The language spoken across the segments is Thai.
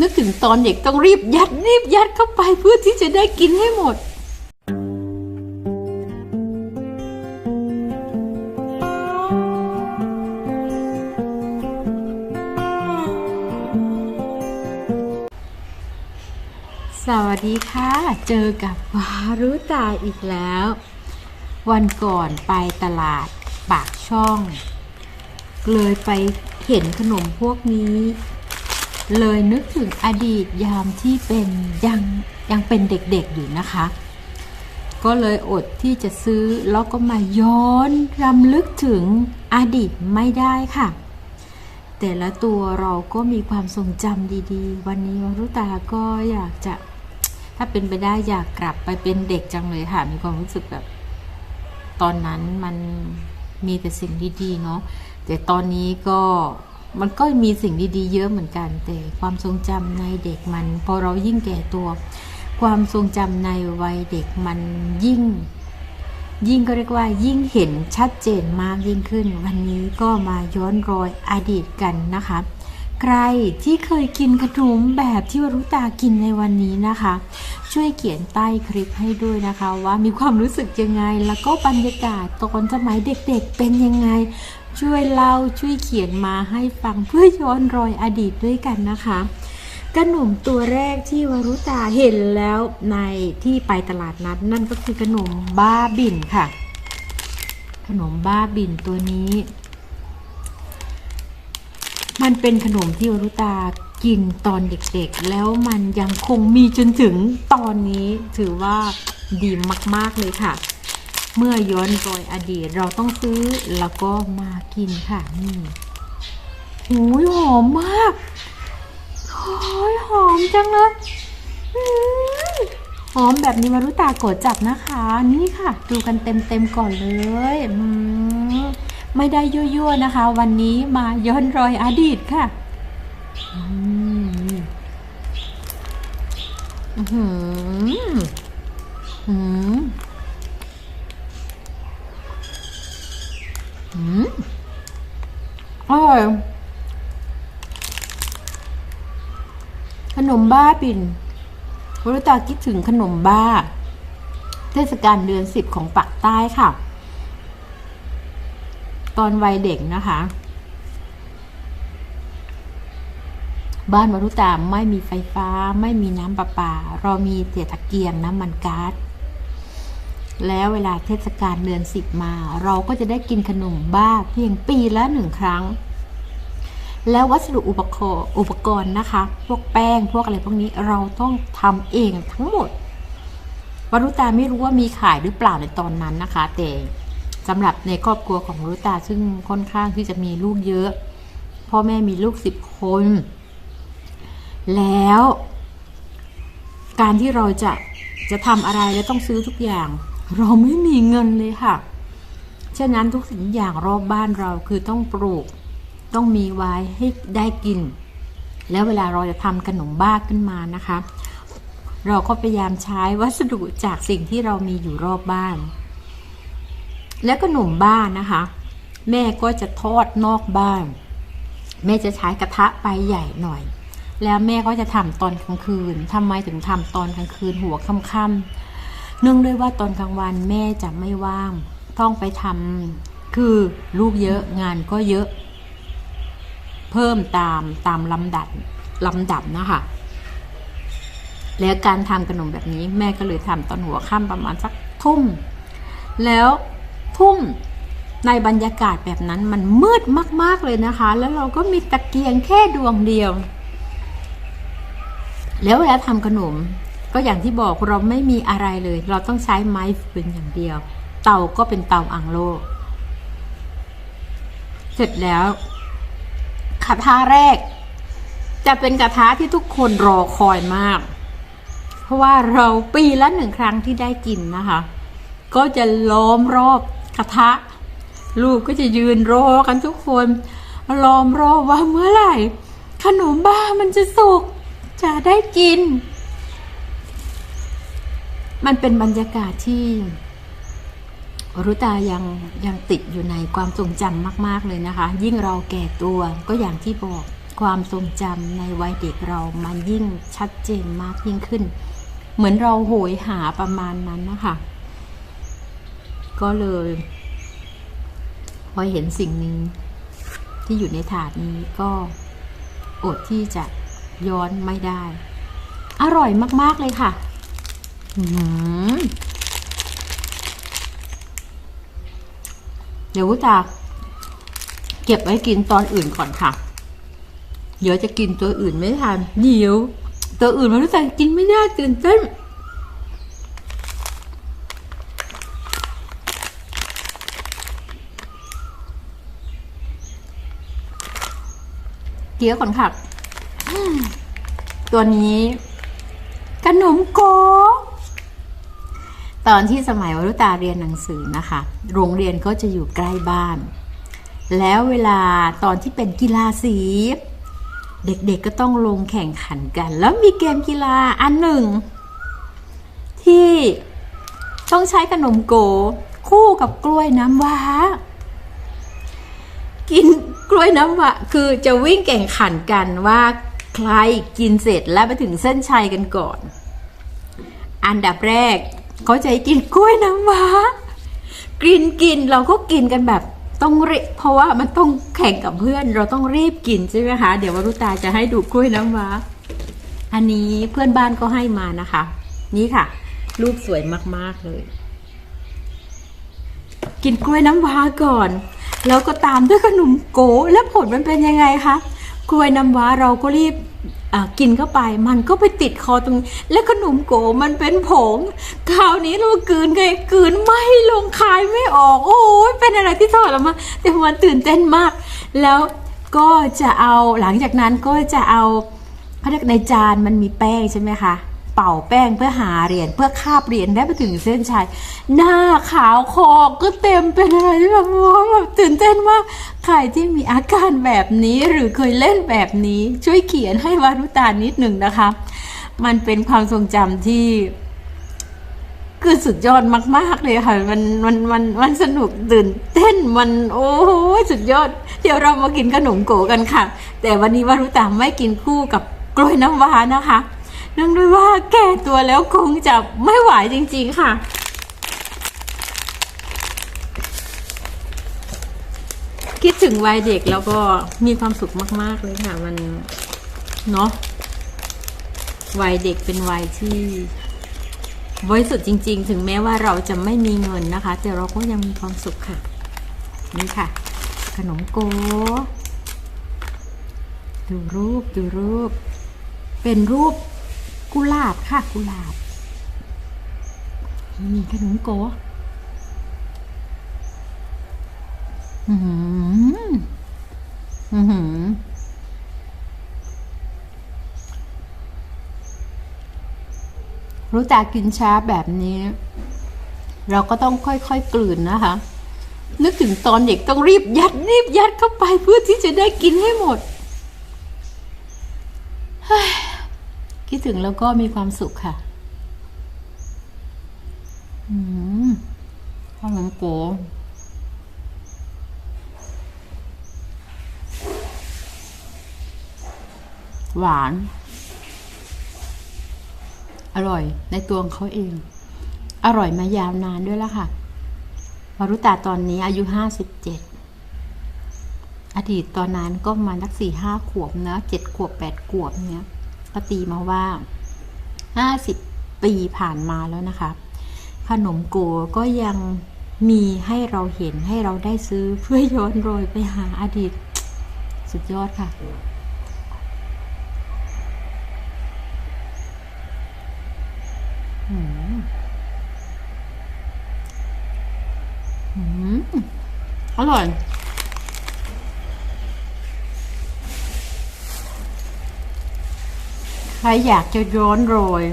นึกถึงตอนเด็กต้องรีบยัดรีบยัดเข้าไปเพื่อที่จะได้กินให้หมด สวัสดีค่ะ เจอกับวารุตาอีกแล้ว วันก่อนไปตลาดปากช่อง เลยไปเห็นขนมพวกนี้ เลยนึกถึงอดีตยามที่เป็นยังยังเป็นเด็กๆอยู่นะคะ ก็เลยอดที่จะซื้อแล้วก็มาย้อนรำลึกถึงอดีตไม่ได้ค่ะ แต่ละตัวเราก็มีความทรงจำดีๆ วันนี้วรุตาก็อยากจะถ้าเป็นไปได้อยากกลับไปเป็นเด็กจังเลยค่ะ มีความรู้สึกแบบ ตอนนั้นมันมีแต่สิ่งดีๆเนาะแต่ตอนนี้ก็ มันก็มีสิ่งดีๆ เยอะเหมือนกัน แต่ความทรงจำในเด็กมัน พอเรายิ่งแก่ตัว ความทรงจำในวัยเด็กมันยิ่ง ยิ่งก็เรียกว่า ยิ่งเห็นชัดเจนมากยิ่งขึ้น วันนี้ก็มาย้อนรอยอดีตกันนะคะ ใครที่เคยกินขนมแบบที่วรุตากินในวันนี้นะคะ ช่วยเขียนใต้คลิปให้ด้วยนะคะ ว่ามีความรู้สึกยังไง แล้วก็บรรยากาศตอนสมัยเด็กๆเป็นยังไง ช่วยเล่าช่วยเขียนมาให้ฟังเพื่อย้อนรอยอดีตด้วยกันนะคะขนมตัวแรกที่วรุตาเห็นแล้วในที่ไปตลาดนัดนั่นก็คือขนมบ้าบินค่ะ ขนมบ้าบินตัวนี้ มันเป็นขนมที่วรุตากินตอนเด็กๆ แล้วมันยังคงมีจนถึงตอนนี้ถือว่าดีมากๆเลยค่ะ เมื่อย้อนรอยอดีตเราต้องซื้อแล้วก็มากินค่ะนี่หูยหอมมากโอ้ยหอมจังเลยหอมแบบนี้มารุตาโกดจับนะคะ นี่ค่ะ ดูกันเต็มๆก่อนเลยมไม่ได้ยั่วๆนะคะ วันนี้มาย้อนรอยอดีตค่ะอืมอืมอืมอร่อย ข นมบ้าปิ่นวรุตาคิดถึงขนมบ้า เทศกาลเดือนสิบของปักใต้ค่ะ ตอนวัยเด็กนะคะ บ้านวรุตาไม่มีไฟฟ้า ไม่มีน้ำประปา เรามีแต่ตะเกียงน้ำมันก๊าซแล้วเวลาเทศกาลเดือนสิบมา เราก็จะได้กินขนมบ้าเพียงปีละหนึ่งครั้ง แล้ววัสดุอุปกรณ์อุปกรณ์นะคะ พวกแป้งพวกอะไรพวกนี้เราต้องทำเองทั้งหมดวรุตาไม่รู้ว่ามีขายหรือเปล่าในตอนนั้นนะคะ แต่สำหรับในครอบครัวของวรุตาซึ่งค่อนข้างที่จะมีลูกเยอะ พ่อแม่มีลูกสิบคน แล้ว การที่เราจะจะทำอะไรแล้วต้องซื้อทุกอย่าง เราไม่มีเงินเลยค่ะ ฉะนั้นทุกสิ่งทุกอย่างรอบบ้านเราคือต้องปลูก ต้องมีไว้ให้ได้กิน แล้วเวลาเราจะทำขนมบ้าขึ้นมานะคะ เราก็พยายามใช้วัสดุจากสิ่งที่เรามีอยู่รอบบ้าน และขนมบ้านนะคะ แม่ก็จะทอดนอกบ้าน แม่จะใช้กระทะใบใหญ่หน่อย แล้วแม่ก็จะทำตอนกลางคืนทำไมถึงทำตอนกลางคืนหัวค่ำๆเนื่องด้วยว่าตอนกลางวันแม่จะไม่ว่าง ต้องไปทำคือลูกเยอะงานก็เยอะ เพิ่มตามตามลำดับลำดับนะคะแล้วการทำขนมแบบนี้แม่ก็เลยทำตอนหัวค่ำประมาณสักทุ่ม แล้วทุ่มในบรรยากาศแบบนั้นมันมืดมาก ๆ เลยนะคะ แล้วเราก็มีตะเกียงแค่ดวงเดียว แล้วเวลาทำขนม ก็อย่างที่บอกเราไม่มีอะไรเลย เราต้องใช้ไม้ฟืนอย่างเดียว เตาก็เป็นเตาอังโล เสร็จแล้ว ระทะแรก จะเป็นกระทะที่ทุกคนรอคอยมาก เพราะว่าเราปีละหนึ่งครั้งที่ได้กินนะคะ ก็จะล้อมรอบกระทะ ลูกก็จะยืนรอกันทุกคนล้อมรอบว่าเมื่อไหร่ ขนมบ้ามันจะสุกจะได้กิน มันเป็นบรรยากาศที่ รุตายังยังติดอยู่ในความทรงจำมาก ๆ เลยนะคะ ยิ่งเราแก่ตัวก็อย่างที่บอกความทรงจำในวัยเด็กเรามันยิ่งชัดเจนมากยิ่งขึ้น เหมือนเราโหยหาประมาณนั้นนะคะก็เลยพอเห็นสิ่งนี้ที่อยู่ในถาดนี้ก็อดที่จะย้อนไม่ได้ อร่อยมาก ๆ เลยค่ะ อือหือ เดี๋ยวจะเก็บไว้กินตอนอื่นก่อนค่ะ เดี๋ยวจะกินตัวอื่นไม่ทันเดี๋ยว ตัวอื่นมันรู้สึกกินไม่ได้ตื่นเต้นเกี๊ยวก่อนค่ะ ตัวนี้ขนมโก ตอนที่สมัยวรุตาเรียนหนังสือนะคะ โรงเรียนก็จะอยู่ใกล้บ้าน แล้วเวลาตอนที่เป็นกีฬาสีเด็กๆก็ต้องลงแข่งขันกัน แล้วมีเกมกีฬาอันหนึ่ง ที่ต้องใช้ขนมโก คู่กับกล้วยน้ำว้า กินกล้วยน้ำว้าคือจะวิ่งแข่งขันกันว่าใครกินเสร็จแล้วไปถึงเส้นชัยกันก่อน อันดับแรก เขาจะให้กินกล้วยน้ำว้ากินกินเราก็กินกันแบบต้องรีเพราะว่ามันต้องแข่งกับเพื่อน เราต้องรีบกินใช่ไหมคะเดี๋ยววรุตาจะให้ดูกล้วยน้ำว้าอันนี้เพื่อนบ้านก็ให้มานะคะ นี่ค่ะ รูปสวยมากๆเลย กินกล้วยน้ำว้าก่อน แล้วก็ตามด้วยขนมโกแล้วผลมันเป็นยังไงคะกล้วยน้ำว้าเราก็รีบ กินเข้าไปมันก็ไปติดคอตรงนี้และขนมโกมันเป็นผงคราวนี้เรากืนไงกืนไม่ลงคายไม่ออก โอ้ยเป็นอะไรที่ทรมานแต่มันตื่นเต้นมาก แล้วก็จะเอาหลังจากนั้นก็จะเอาเขาเรียกในจานมันมีแป้งใช่ไหมคะ เป่าแป้งเพื่อหาเหรียญเพื่อคาบเหรียญได้ไปถึงเส้นชัยหน้าขาวคอก็เต็มเป็นอะไรแบบว้าแบบตื่นเต้นมากใครที่มีอาการแบบนี้หรือเคยเล่นแบบนี้ช่วยเขียนให้วารุตานิดหนึ่งนะคะ มันเป็นความทรงจำที่คือสุดยอดมาก ๆ เลยค่ะ มันมันมันมันสนุกตื่นเต้นมันโอ้โหสุดยอด เดี๋ยวเรามากินขนมโกกันค่ะ แต่วันนี้วารุตาไม่กินคู่กับกล้วยน้ำว้านะคะ เนื่องด้วยว่าแก่ตัวแล้วคงจะไม่ไหวจริงๆค่ะคิดถึงวัยเด็กแล้วก็มีความสุขมาก ๆ เลยค่ะ มัน เนาะวัยเด็กเป็นวัยที่บริสุทธิ์จริง ๆ ถึงแม้ว่าเราจะไม่มีเงินนะคะ แต่เราก็ยังมีความสุขค่ะ นี่ค่ะ ขนมโก ดูรูปดูรูป เป็นรูป กุหลาบค่ะ กุหลาบนี่ขนมโกอือหืออือหือรู้จักกินช้าแบบนี้ เราก็ต้องค่อยๆกลืนนะคะ นึกถึงตอนเด็กต้องรีบยัดรีบยัดเข้าไปเพื่อที่จะได้กินให้หมดเฮ้ย คิดถึงแล้วก็มีความสุขค่ะอืมข้าวหอมโกหวาน อร่อยในตัวของเขาเอง อร่อยมายาวนานด้วยแล้วค่ะวารุตาตอนนี้อายุห้าสิบเจ็ดอดีตตอนนั้นก็มาสักสี่ห้าขวบนะเจ็ดขวบแปดขวบเนี้ย ก็ตีมาว่าห้าสิบปีผ่านมาแล้วนะคะ ขนมโกก็ยังมีให้เราเห็นให้เราได้ซื้อเพื่อย้อนรอยไปหาอดีต สุดยอดค่ะอืมอร่อย ใครอยากจะย้อนโรย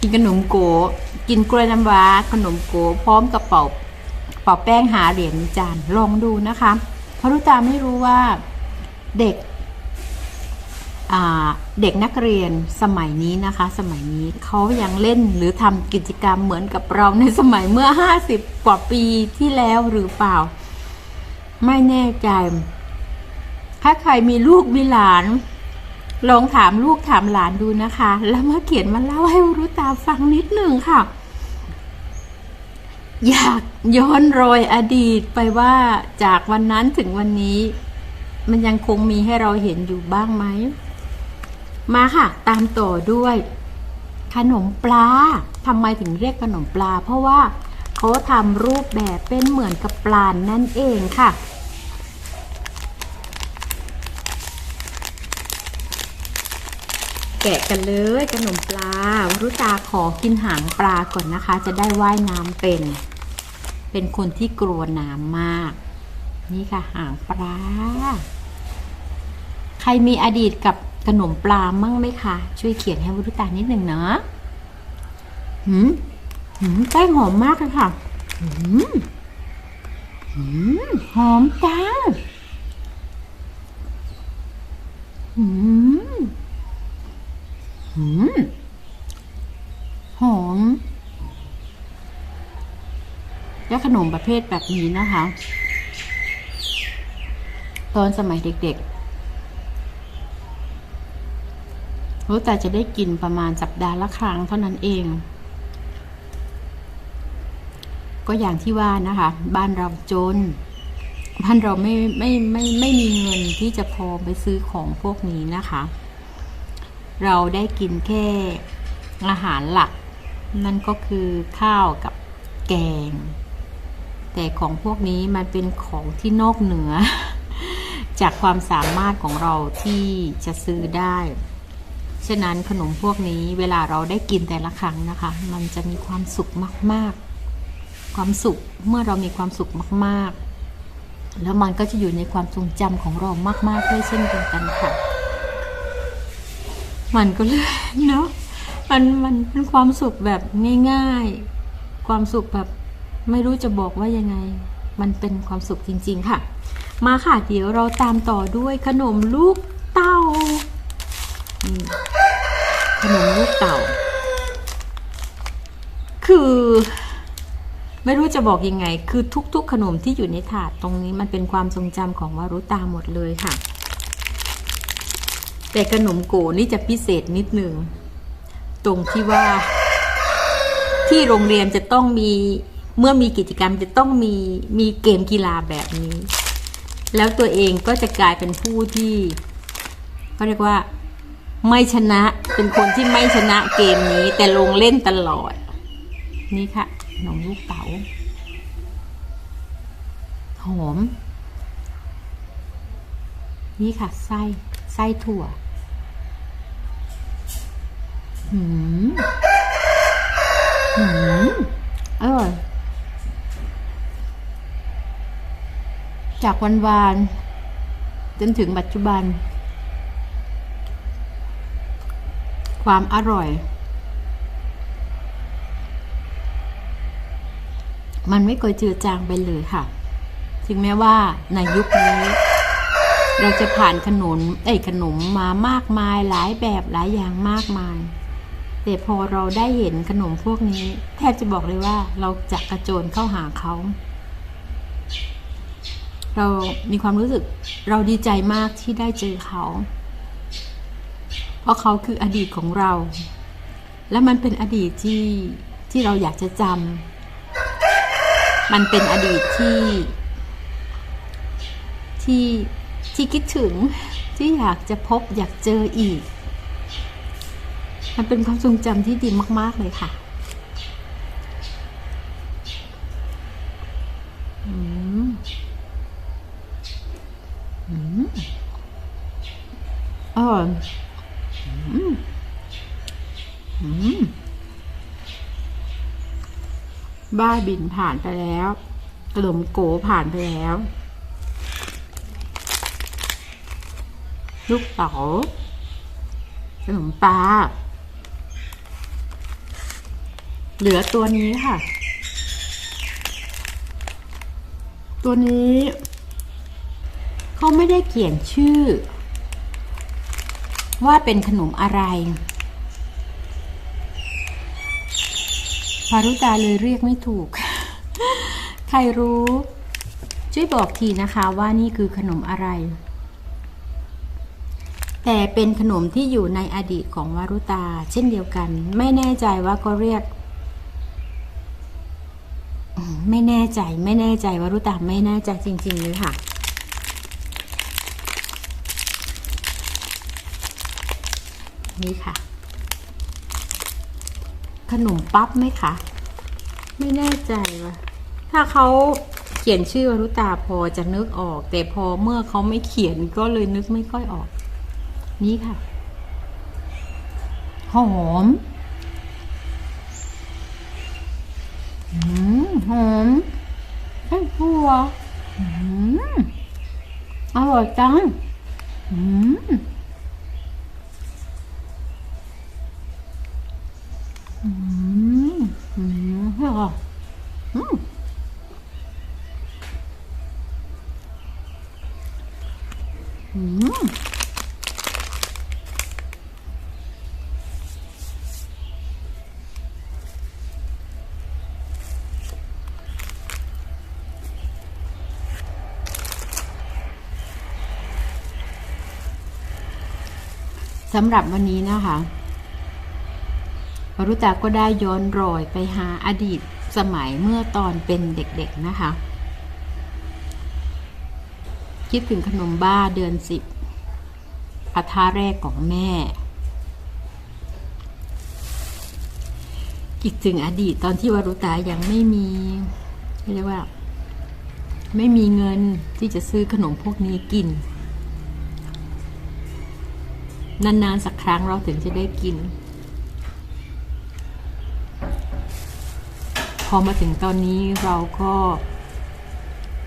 กินขนมโกกินกล้วยน้ำว้าขนมโกพร้อมกับเป่าเป่าแป้งหาเหรียญจานลองดูนะคะ เพราะรู้ตาไม่รู้ว่าเด็กเด็กนักเรียนสมัยนี้นะคะ สมัยนี้เขายังเล่นหรือทำกิจกรรมเหมือนกับเราในสมัยเมื่อห้าสิบกว่าปีที่แล้วหรือเปล่า ไม่แน่ใจ ถ้าใครมีลูกมีหลาน ลองถามลูกถามหลานดูนะคะ แล้วมาเขียนมาเล่าให้วรุตาฟังนิดหนึ่งค่ะ อยากย้อนรอยอดีตไปว่าจากวันนั้นถึงวันนี้ มันยังคงมีให้เราเห็นอยู่บ้างไหม มาค่ะ ตามต่อด้วย ขนมปลาทำไมถึงเรียกขนมปลา เพราะว่าเขาทำรูปแบบเป็นเหมือนกับปลานั่นเองค่ะ แกะกันเลยขนมปลาวรุตาขอกินหางปลาก่อนนะคะ จะได้ว่ายน้ำเป็น เป็นคนที่กลัวน้ำมาก นี่ค่ะหางปลา ใครมีอดีตกับขนมปลามั่งไหมคะ ช่วยเขียนให้วรุตานิดหนึ่งเนาะหืมหืมแป้งหอมมากเลยค่ะหืมหืมหอมจังหืม หืมหอม และขนมประเภทแบบนี้นะคะ ตอนสมัยเด็กๆรู้แต่จะได้กินประมาณสัปดาห์ละครั้งเท่านั้นเอง ก็อย่างที่ว่านะคะ บ้านเราจนบ้านเราไม่ไม่ไม่ไม่มีเงินที่จะพอไปซื้อของพวกนี้นะคะ เราได้กินแค่อาหารหลัก นั่นก็คือข้าวกับแกง แต่ของพวกนี้มันเป็นของที่นอกเหนือ จากความสามารถของเราที่จะซื้อได้ ฉะนั้นขนมพวกนี้เวลาเราได้กินแต่ละครั้งนะคะ มันจะมีความสุขมาก ๆ ความสุขเมื่อเรามีความสุขมาก ๆ แล้วมันก็จะอยู่ในความทรงจำของเรามาก ๆ ด้วยเช่นเดียวกันค่ะ มันก็เลยเนาะมันมันเป็นความสุขแบบง่ายๆ ความสุขแบบไม่รู้จะบอกว่ายังไง มันเป็นความสุขจริงๆค่ะ มาค่ะเดี๋ยวเราตามต่อด้วยขนมลูกเต่าขนมลูกเต่า คือไม่รู้จะบอกยังไง คือทุกๆ ขนมที่อยู่ในถาดตรงนี้มันเป็นความทรงจำของวารุตาหมดเลยค่ะ แต่ขนมโกนี่จะพิเศษนิดหนึ่งตรงที่ว่า ที่โรงเรียนจะต้องมีเมื่อมีกิจกรรมจะต้องมีมีเกมกีฬาแบบนี้ แล้วตัวเองก็จะกลายเป็นผู้ที่เขาเรียกว่าไม่ชนะเป็นคนที่ไม่ชนะเกมนี้ แต่ลงเล่นตลอด นี่ค่ะขนมลูกเต๋าหอม นี่ค่ะ ไส้ ไส้ถั่ว หืมหืมอร่อย จากวันวานจนถึงปัจจุบัน ความอร่อย มันไม่เคยเจือจางไปเลยค่ะ ถึงแม้ว่าในยุคนี้ เราจะผ่านขนมเอ้ขนมมามากมายหลายแบบหลายอย่างมากมาย แต่พอเราได้เห็นขนมพวกนี้ แทบจะบอกเลยว่าเราจะกระโจนเข้าหาเขา เรามีความรู้สึกเราดีใจมากที่ได้เจอเขา เพราะเขาคืออดีตของเรา และมันเป็นอดีตที่ที่เราอยากจะจำมันเป็นอดีตที่ที่ที่คิดถึงที่อยากจะพบอยากเจออีก มันเป็นความทรงจำที่ดีมาก ๆ เลยค่ะอืมอืมอร่อยอืมอืมบ้าบินผ่านไปแล้วขนมโกผ่านไปแล้ว ลูกเต๋าขนมปลา เหลือตัวนี้ค่ะ ตัวนี้เขาไม่ได้เขียนชื่อ ว่าเป็นขนมอะไรพารุตาเลยเรียกไม่ถูก ใครรู้ ช่วยบอกทีนะคะว่านี่คือขนมอะไร แต่เป็นขนมที่อยู่ในอดีตของวารุตา เช่นเดียวกัน ไม่แน่ใจว่าก็เรียก ไม่แน่ใจไม่แน่ใจวารุตาไม่แน่ใจจริงๆเลยค่ะ นี่ค่ะ ขนมปั๊บไหมคะ ไม่แน่ใจว่ะถ้าเขาเขียนชื่อวรุตาพอจะนึกออก แต่พอเมื่อเขาไม่เขียนก็เลยนึกไม่ค่อยออก นี่ค่ะ หอม อืม หอมไส้ถั่วอืมอร่อยจัง อืม สำหรับวันนี้นะคะวรุตาก็ได้ย้อนรอยไปหาอดีตสมัยเมื่อตอนเป็นเด็กๆนะคะ คิดถึงขนมบ้าเดือนสิบพัทาแรกของแม่ คิดถึงอดีตตอนที่วรุตายังไม่มีเรียกว่า ไม่มีเงินที่จะซื้อขนมพวกนี้กิน นานๆสักครั้งเราถึงจะได้กิน พอมาถึงตอนนี้เราก็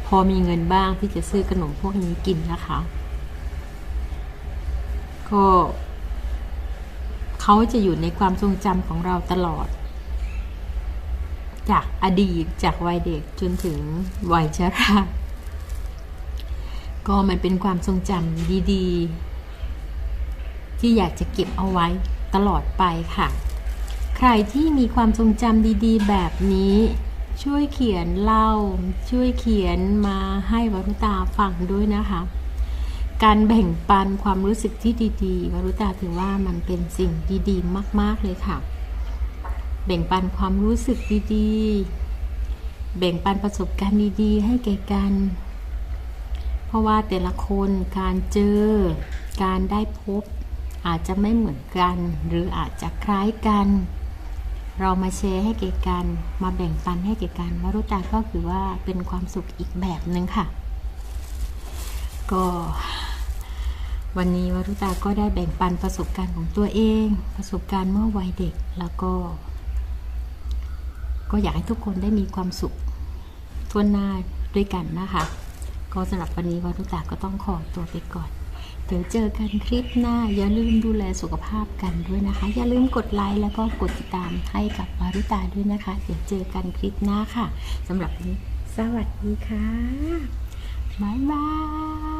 พอมีเงินบ้างที่จะซื้อขนมพวกนี้กินนะคะ ก็เขาจะอยู่ในความทรงจำของเราตลอด จากอดีตจากวัยเด็กจนถึงวัยชราก็มันเป็นความทรงจำดี ๆ ที่อยากจะเก็บเอาไว้ตลอดไปค่ะ ใครที่มีความทรงจำดีๆ แบบนี้ ช่วยเขียนเล่า ช่วยเขียนมาให้วรุตาฟังด้วยนะคะ การแบ่งปันความรู้สึกที่ดีๆ วรุตาถือว่ามันเป็นสิ่งดีๆ มาก ๆ เลยค่ะ แบ่งปันความรู้สึกดีๆ แบ่งปันประสบการณ์ดีๆ ให้แก่กันเพราะว่าแต่ละคนการเจอ การได้พบ อาจจะไม่เหมือนกัน หรืออาจจะคล้ายกัน เรามาแชร์ให้แก่กัน มาแบ่งปันให้แก่กันวรุตาก็คือว่าเป็นความสุขอีกแบบหนึ่งค่ะ ก็ วันนี้วรุตาก็ได้แบ่งปันประสบการณ์ของตัวเอง ประสบการณ์เมื่อวัยเด็กแล้วก็ ก็อยากให้ทุกคนได้มีความสุขทั่วหน้าด้วยกันนะคะ ก็สำหรับวันนี้วรุตาก็ต้องขอตัวไปก่อน เดี๋ยวเจอกันคลิปหน้า อย่าลืมดูแลสุขภาพกันด้วยนะคะ อย่าลืมกดไลค์แล้วก็กดติดตามให้กับวารุตาด้วยนะคะ เดี๋ยวเจอกันคลิปหน้าค่ะสำหรับวันนี้ สวัสดีค่ะบ๊ายบาย